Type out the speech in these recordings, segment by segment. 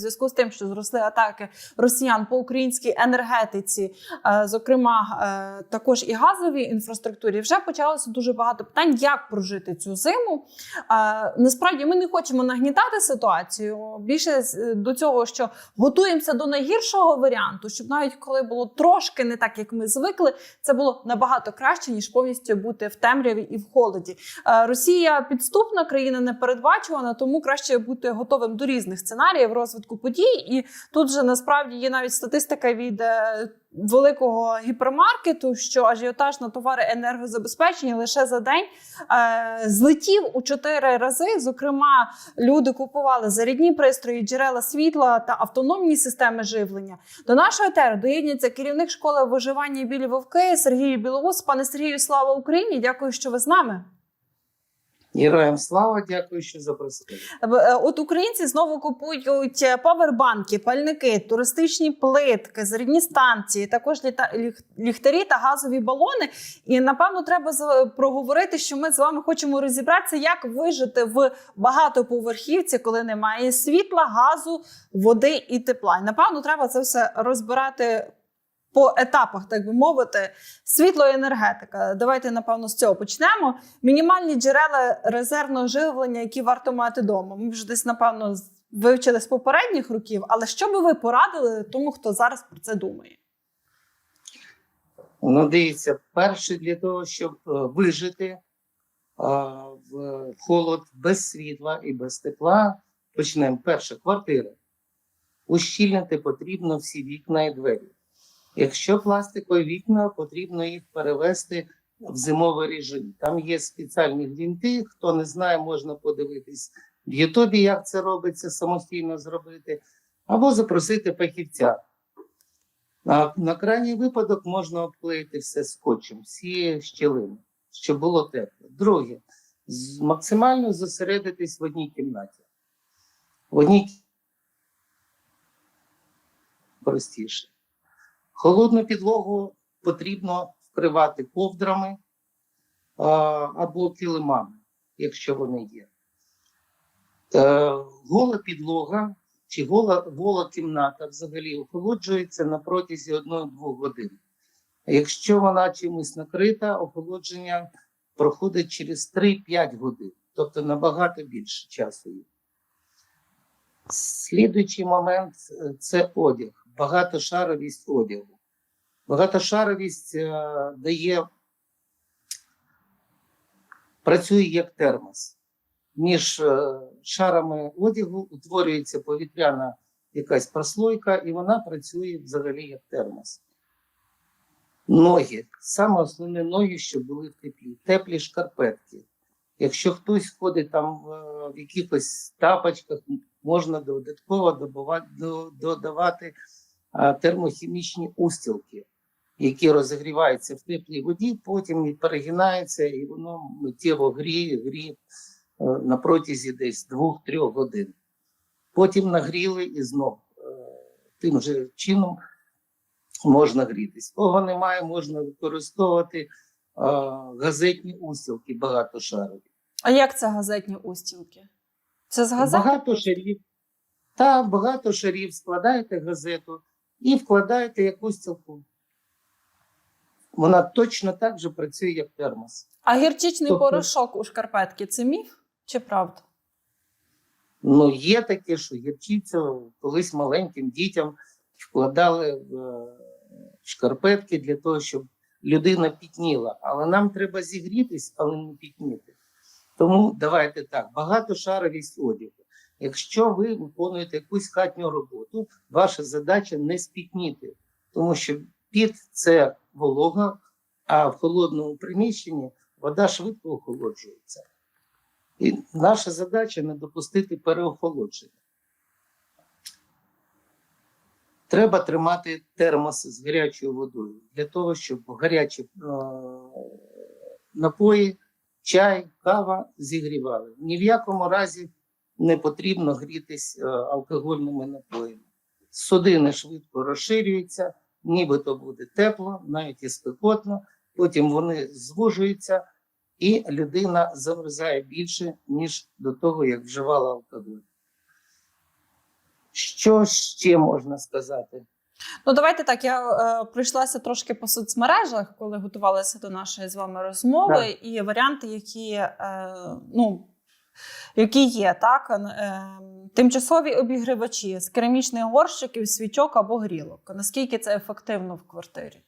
зв'язку з тим, що зросли атаки росіян по українській енергетиці, е, зокрема е, також і газовій інфраструктурі, вже почалося дуже багато питань, як прожити цю зиму. Е, Насправді ми не хочемо нагнітати ситуацію. Більше до цього, що готуємося до найгіршого варіанту, щоб навіть коли було трошки не так, як ми звикли, це було набагато краще ніж повністю бути в темряві і в холоді. Росія підступна країна непередбачувана, тому краще бути готовим до різних сценаріїв розвитку подій. І тут же насправді є навіть статистика від е, великого гіпермаркету, що ажіотаж на товари енергозабезпечення лише за день е, злетів у чотири рази. Зокрема, люди купували зарядні пристрої, джерела світла та автономні системи живлення. До нашого етеру доєднується керівник школи виживання білі вовки Сергій Білоус. Пане Сергію, слава Україні! Дякую, що ви з нами. Героям слава, дякую, що запросили. Е, От українці знову купують е, павербанки, пальники, туристичні плитки, зарядні станції, також літа- ліхтарі та газові балони. І напевно треба проговорити, що ми з вами хочемо розібратися, як вижити в багатоповерхівці, коли немає світла, газу, води і тепла. І напевно, треба це все розбирати. По етапах, так би мовити, світло енергетика. Давайте, напевно, з цього почнемо. Мінімальні джерела резервного живлення, які варто мати вдома. Ми вже десь, напевно, вивчили з попередніх років, але що би ви порадили тому, хто зараз про це думає? Ну, дивіться, перше для того, щоб е, вижити а, в холод без світла і без тепла, почнемо. Перше, квартира. Ущільнити потрібно всі вікна і двері. Якщо пластикові вікна, потрібно їх перевести в зимовий режим. Там є спеціальні гвинти. Хто не знає, можна подивитись в Ютубі, як це робиться, самостійно зробити, або запросити фахівця. На, на крайній випадок можна обклеїти все скотчем, всі щілини, щоб було тепло. Друге, максимально зосередитись в одній кімнаті. В одній простіше. Холодну підлогу потрібно вкривати ковдрами або килимами, якщо вони є. Е, гола підлога чи гола, гола кімната взагалі охолоджується на протязі 1-2 годин. Якщо вона чимось накрита, охолодження проходить через 3-5 годин, тобто набагато більше часу. Слідуючий момент е, це одяг, багатошаровість одягу. Багатошаровість е, дає, працює як термос між е, шарами одягу утворюється повітряна якась прослойка, і вона працює взагалі як термос. Ноги. Саме основне ноги, щоб були в теплі. Теплі шкарпетки. Якщо хтось ходить там в, в якихось тапочках, можна додатково додавати термохімічні устілки, які розігріваються в теплій воді, потім і перегинаються, і воно миттєво гріє, гріє е, на протязі десь 2-3 годин. Потім нагріли і знов е, тим же чином можна грітись. Кого немає, можна використовувати е, газетні устілки багатошарові. А як це газетні устілки? Це з газети? Багато шарів. Та багато шарів складаєте газету і вкладаєте якусь устілку. Вона точно так же працює, як термос. А гірчичний Тобто- порошок у шкарпетки це міф чи правда? Ну, є таке, що гірчицю колись маленьким дітям вкладали в е, шкарпетки для того, щоб людина пітніла. Але нам треба зігрітись, але не пітніти. Тому давайте так: багатошаровість одягу. Якщо ви виконуєте якусь хатню роботу, ваша задача не спітніти, тому що піт це волога, а в холодному приміщенні вода швидко охолоджується. І наша задача не допустити переохолодження. Треба тримати термос з гарячою водою для того, щоб гарячі е, напої, чай, кава зігрівали. Ні в якому разі не потрібно грітись е, алкогольними напоями. Судини швидко розширюються, нібито буде тепло, навіть і спекотно, потім вони звужуються, і людина замерзає більше, ніж до того, як вживала алкоголь. Що ще можна сказати? Ну, давайте так. Я е, пройшлася трошки по соцмережах, коли готувалася до нашої з вами розмови, Так. і варіанти, які, е, ну, які є, так? Е, тимчасові обігрівачі з керамічних горщиків, свічок або грілок. Наскільки це ефективно в квартирі?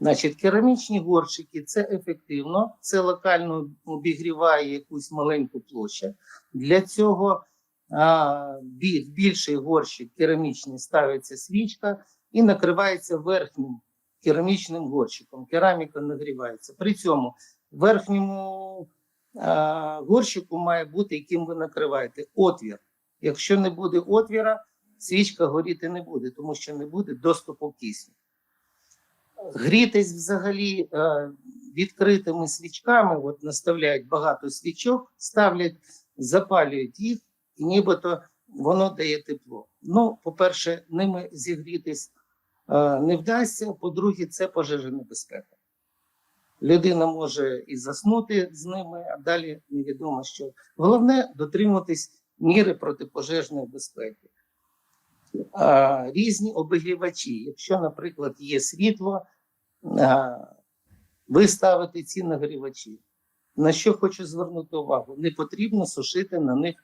Значить, керамічні горщики це ефективно, це локально обігріває якусь маленьку площу. Для цього а, більший горщик керамічний ставиться свічка і накривається верхнім керамічним горщиком. Кераміка нагрівається. При цьому верхньому горщику має бути, яким ви накриваєте, отвір. Якщо не буде отвіра, свічка горіти не буде, тому що не буде доступу кисню. Грітись взагалі е, відкритими свічками, от наставляють багато свічок, ставлять, запалюють їх, і нібито воно дає тепло. Ну, по-перше, ними зігрітись е, не вдасться. По-друге, це пожежа небезпека. Людина може і заснути з ними, а далі невідомо що. Головне дотримуватись міри протипожежної безпеки. А, різні обігрівачі. Якщо, наприклад, є світло, а, ви ставите ці нагрівачі. На що хочу звернути увагу? Не потрібно сушити на них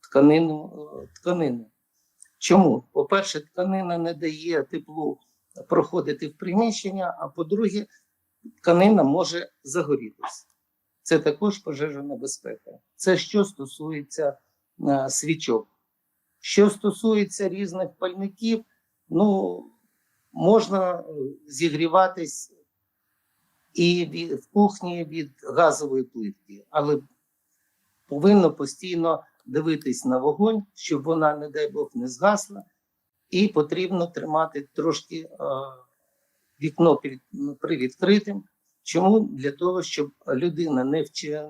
тканину. е, тканину. Чому? По-перше, тканина не дає теплу проходити в приміщення, а по-друге, тканина може загорітися. Це також пожежна небезпека. Це що стосується е, свічок. Що стосується різних пальників, ну можна е, зігріватись і від, в кухні від газової плитки, але повинно постійно дивитись на вогонь, щоб вона, не дай Бог, не згасла, і потрібно тримати трошки е, вікно під, привідкритим. Чому? Для того, щоб людина не,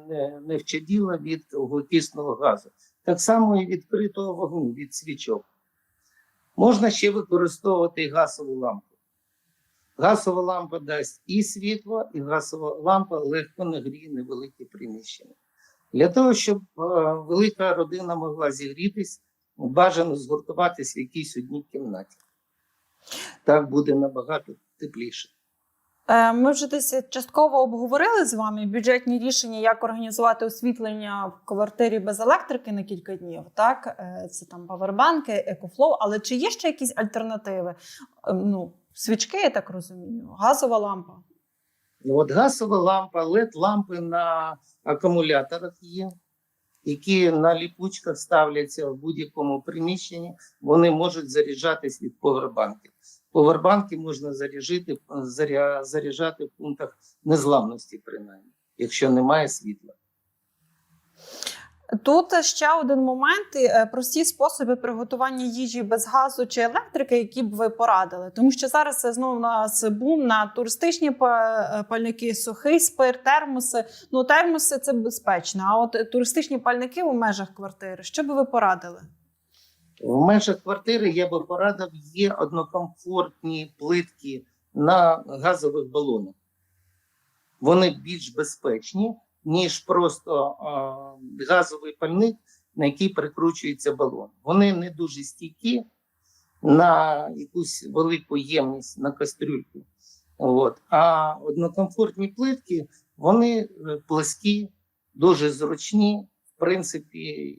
не, не вчаділа від вуглекислого газу. Так само і відкритого вогню від свічок. Можна ще використовувати газову лампу. Газова лампа дасть і світло, і газова лампа легко нагріє невелике приміщення. Для того, щоб е, велика родина могла зігрітись, бажано згуртуватись в якійсь одній кімнаті. Так буде набагато тепліше. Е, Ми вже десь частково обговорили з вами бюджетні рішення, як організувати освітлення в квартирі без електрики на кілька днів. Так, Е, це там павербанки, екофлоу. Але чи є ще якісь альтернативи? Е, Ну, свічки, я так розумію, газова лампа. Ну, От газова лампа, LED-лампи на акумуляторах є, які на ліпучках ставляться в будь-якому приміщенні. Вони можуть заряджатись від повербанків. Повербанки можна заряжити, заря, заряджати в пунктах незламності, принаймні, якщо немає світла. Тут ще один момент: е, прості способи приготування їжі без газу чи електрики, які б ви порадили. Тому що зараз це знову у нас бум на туристичні е, пальники, сухий спирт, термоси. Ну, термоси це безпечно. А от туристичні пальники у межах квартири, що би ви порадили? В межах квартири я би порадив, є однокомфортні плитки на газових балонах. Вони більш безпечні, ніж просто а, газовий пальник, на який прикручується балон. Вони не дуже стійкі на якусь велику ємність на кастрюльку. От. А однокомфортні плитки вони е, пласкі, дуже зручні, в принципі,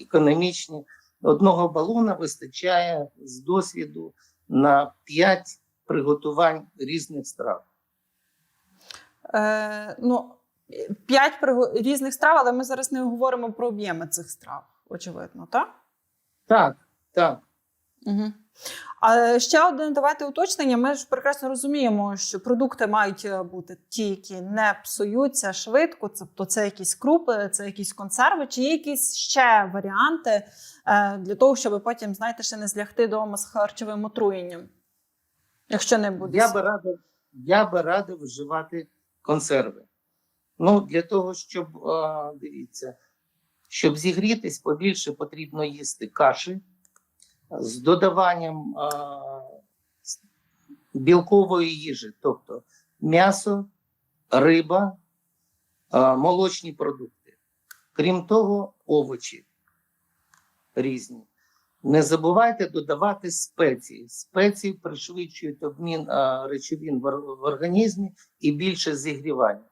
економічні. Одного балона вистачає з досвіду на 5 приготувань різних страв. Е, ну, п'ять різних страв, але ми зараз не говоримо про об'єми цих страв, очевидно, так? Так, так. Угу. А ще одне давайте уточнення. Ми ж прекрасно розуміємо, що продукти мають е, бути ті, які не псуються швидко. Тобто це якісь крупи, це якісь консерви, чи є якісь ще варіанти е, для того, щоб потім, знаєте, ще не злягти вдома з харчовим отруєнням. Якщо не буде. Я би радив, я би радив вживати консерви. Ну, для того, щоб дивіться, щоб зігрітись, побільше потрібно їсти каші з додаванням с- білкової їжі, тобто м'ясо, риба, а, молочні продукти. Крім того, овочі різні. Не забувайте додавати спеції. Спеції пришвидшують обмін а, речовин в, в організмі і більше зігрівання.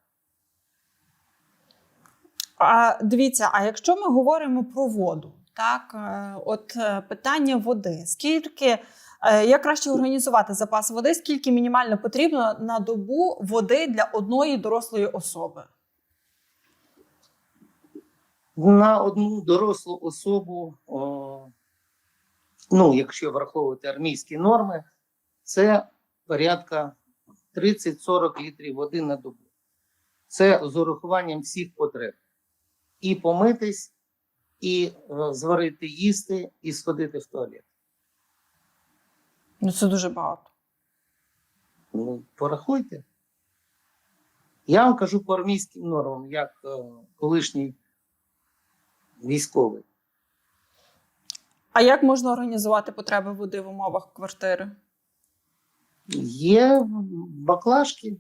А дивіться, а якщо ми говоримо про воду, так е, от е, питання води, скільки е, як краще організувати запас води, скільки мінімально потрібно на добу води для одної дорослої особи? На одну дорослу особу, о, ну, якщо враховувати армійські норми, це порядка 30-40 літрів води на добу. Це з урахуванням всіх потреб. І помитись, і е, зварити їсти, і сходити в туалет. Ну це дуже багато. Ну, порахуйте. Я вам кажу по армійським нормам, як е, колишній військовий. А як можна організувати потреби води в умовах квартири? Є баклажки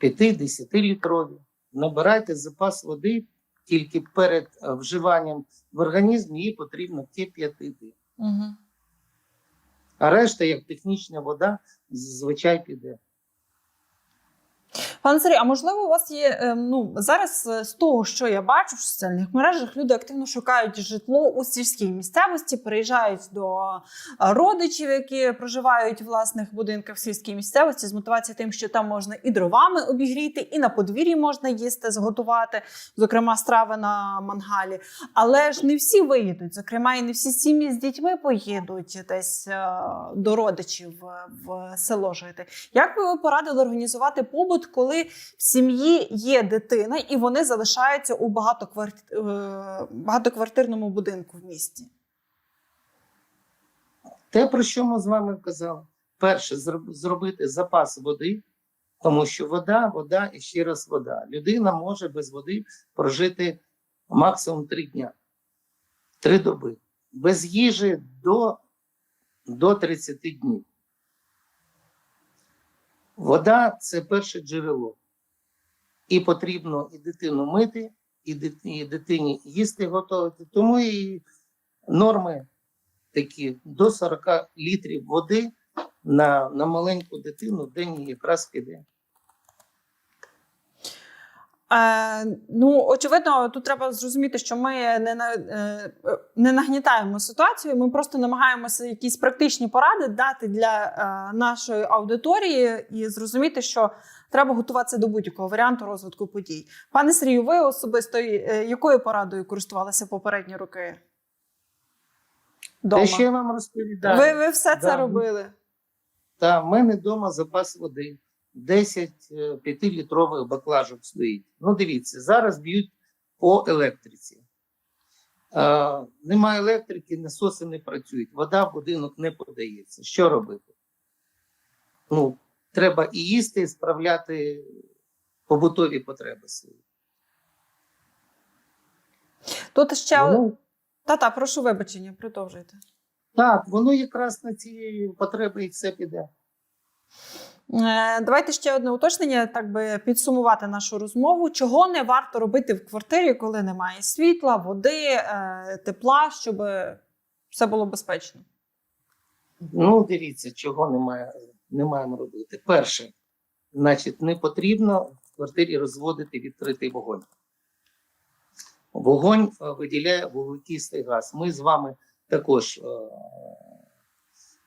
5-10 літрові. Набирайте запас води тільки перед е, вживанням в організм її потрібно кип'ятити. Угу. А решта, як технічна вода, зазвичай піде. Пане Сергію, а можливо, у вас є е, ну зараз е, з того, що я бачу в соціальних мережах, люди активно шукають житло у сільській місцевості, переїжджають до е, родичів, які проживають в власних будинках в сільській місцевості, з мотивацією тим, що там можна і дровами обігріти, і на подвір'ї можна їсти, зготувати, зокрема страви на мангалі. Але ж не всі виїдуть, зокрема, і не всі сім'ї з дітьми поїдуть десь е, до родичів в село жити. Як би ви порадили організувати побут, коли в сім'ї є дитина і вони залишаються у багатокварт... е, багатоквартирному будинку в місті? Те, про що ми з вами казали. Перше, зробити запас води, тому що вода, вода і ще раз вода. Людина може без води прожити максимум три дня, три доби. Без їжі до, до 30 днів. Вода це перше джерело. І потрібно і дитину мити, і дитині, їсти готувати. Тому і норми такі до 40 літрів води на, на маленьку дитину день якраз піде. Е, ну, очевидно, тут треба зрозуміти, що ми не, на, е, не нагнітаємо ситуацію. Ми просто намагаємося якісь практичні поради дати для е, нашої аудиторії і зрозуміти, що треба готуватися до будь-якого варіанту розвитку подій. Пане Сергію, ви особисто е, якою порадою користувалися попередні роки? Дома? Те, що я вам розповідаю, Ви, ви все це Да. робили. та в мене вдома запас води. 10 е, 5-літрових баклажок стоїть. Ну, дивіться, зараз б'ють по електриці. Е, немає електрики, насоси не працюють, вода в будинок не подається. Що робити? Ну, треба і їсти, і справляти побутові потреби свої. Тут ще Ну, та-та, прошу вибачення, продовжуйте. Так, воно якраз на ці потреби і все піде. Е, Давайте ще одне уточнення, так би підсумувати нашу розмову. Чого не варто робити в квартирі, коли немає світла, води, е, тепла, щоб все було безпечно? Ну, дивіться, чого немає, не маємо робити. Перше, значить, не потрібно в квартирі розводити відкритий вогонь. Вогонь е, виділяє вуглекислий газ. Ми з вами також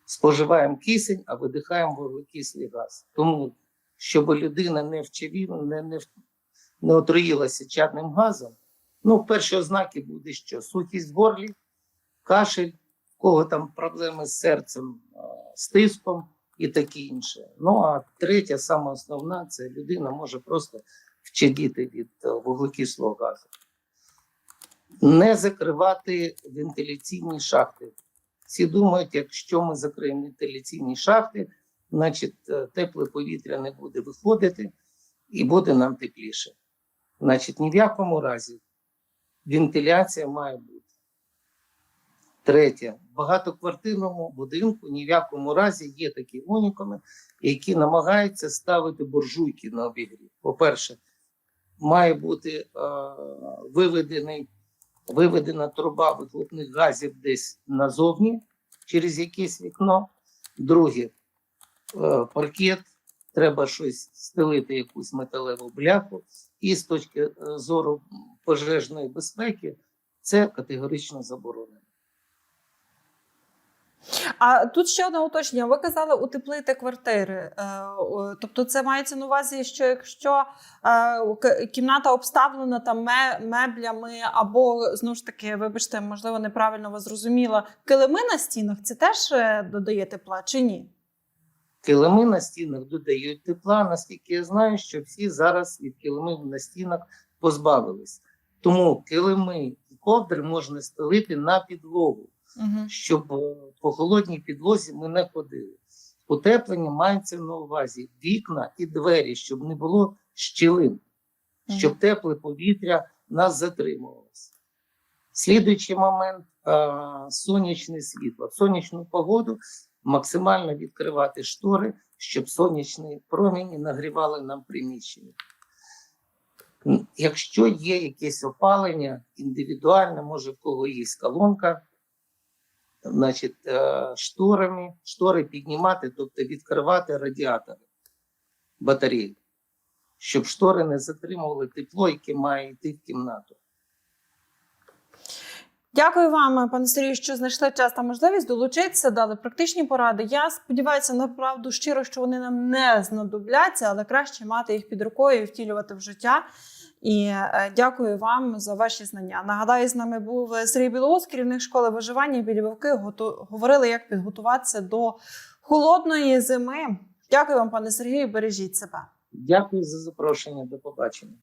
споживаємо кисень, а видихаємо вуглекислий газ. Тому, щоб людина не вчевіла, не, не, не отруїлася чадним газом, ну, перші ознаки буде що? Сухість в горлі, кашель, в кого там проблеми з серцем, з тиском і таке інше. Ну а третя, саме основна, це людина може просто вчадіти від е, вуглекислого газу. Не закривати вентиляційні шахти. Всі думають, якщо ми закриємо вентиляційні шахти, значить е, тепле повітря не буде виходити і буде нам тепліше. Значить, ні в якому разі вентиляція має бути. Третє, в багатоквартирному будинку ні в якому разі є такі унікуми, які намагаються ставити буржуйки на обігрів. По-перше, має бути е, виведений виведена труба вихлопних газів десь назовні через якесь вікно. Друге, паркет, треба щось стелити, якусь металеву бляху. І з точки зору пожежної безпеки це категорично заборонено. А тут ще одне уточнення. Ви казали утеплити квартири. Е, Тобто, це мається на увазі, що якщо е, кімната обставлена там меблями, або знову ж таки, вибачте, можливо, неправильно вас зрозуміла, килими на стінах, це теж е, додає тепла чи ні? Килими на стінах додають тепла, наскільки я знаю, що всі зараз від килимів на стінах позбавились. Тому килими і ковдри можна стелити на підлогу, Угу. щоб е, по холодній підлозі ми не ходили. Утеплення мається на увазі вікна і двері, щоб не було щілин, щоб тепле повітря нас затримувалося. Слідуючий момент а, сонячне світло. В сонячну погоду максимально відкривати штори, щоб сонячні промені нагрівали нам приміщення. Якщо є якесь опалення індивідуальне, може в кого є колонка, значить, е, шторами, штори піднімати, тобто відкривати радіатори батареї, щоб штори не затримували тепло, яке має йти в кімнату. Дякую вам, пане Сергію, що знайшли час та можливість долучитися, дали практичні поради. Я сподіваюся, направду щиро, що вони нам не знадобляться, але краще мати їх під рукою і втілювати в життя. І е, дякую вам за ваші знання. Нагадаю, з нами був Сергій Білоус, керівник школи виживання білі вовки. Говорили, як підготуватися до холодної зими. Дякую вам, пане Сергію. Бережіть себе. Дякую за запрошення. До побачення.